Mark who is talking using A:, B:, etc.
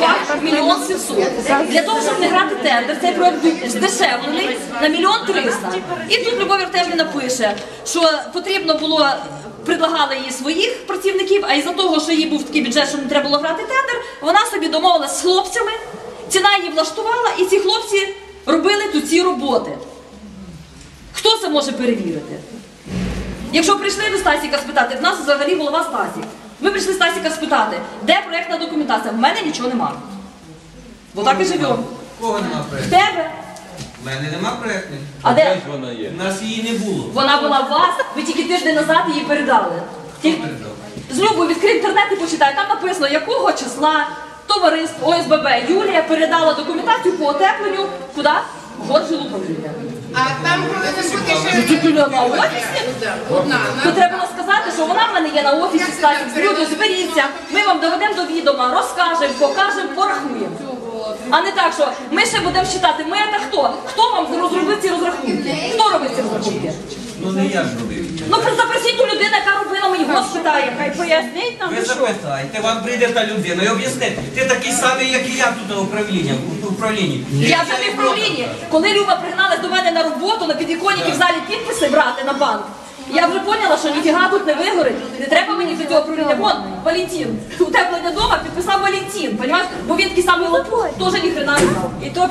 A: коштував мільйон сімсот. Для того, щоб не грати тендер, цей проект здешевлений на мільйон триста. І тут Любов Артемівна пише, що потрібно було. Предлагала їй своїх працівників, а із-за того, що їй був такий бюджет, що не треба було грати тендер, вона собі домовилася з хлопцями, ціна її влаштувала, і ці хлопці робили тут ці роботи. Хто це може перевірити? Якщо прийшли до Стасіка спитати, в нас взагалі голова Стасік. Ми прийшли Стасіка спитати, де проєктна документація? В мене нічого нема. Бо так і живемо.
B: Кого нема
A: В
B: проєкту?
A: тебе.
B: У мене нема проєктних.
A: А де?
C: вона є?
B: У нас її не було.
A: Вона була у вас, ви тільки тиждень назад її передали. Тільки... З Любою відкрий інтернет і почитай. Там написано, якого числа товариство ОСББ Юлія передала документацію по отепленню куди? Горжилу повітря.
D: А там повинен бути ще
A: Тільки на офісі?
D: одна.
A: То треба було сказати, що вона в мене є на офісі Стасік. Люди, зберіться, ми вам доведемо до відома, розкажемо, покажемо, порахуємо. А не так, що ми ще будемо читати, ми це хто? Хто вам розробив ці розрахунки? Хто робив ці розрахунки?
B: Ну не я ж робив.
A: Ну запросіть ту людину, яка робила, ми його спитаємо. Хай пояснить нам.
B: Ви запитайте, вам прийде та людина і об'яснить. Ти такий самий, як і я тут на управлінні. в управлінні.
A: Я вже не в правлінні. Коли Люба пригналась до мене на роботу, на підвіконники в залі підписи брати на банк. Я вже поняла, що ніфіга тут не вигорить. Не треба мені до цього правління. Вон, Валентин. Утеплення дома підписав Валентин, понімаєш? Бо він такий самий лопух, теж ніхрена не знав. І то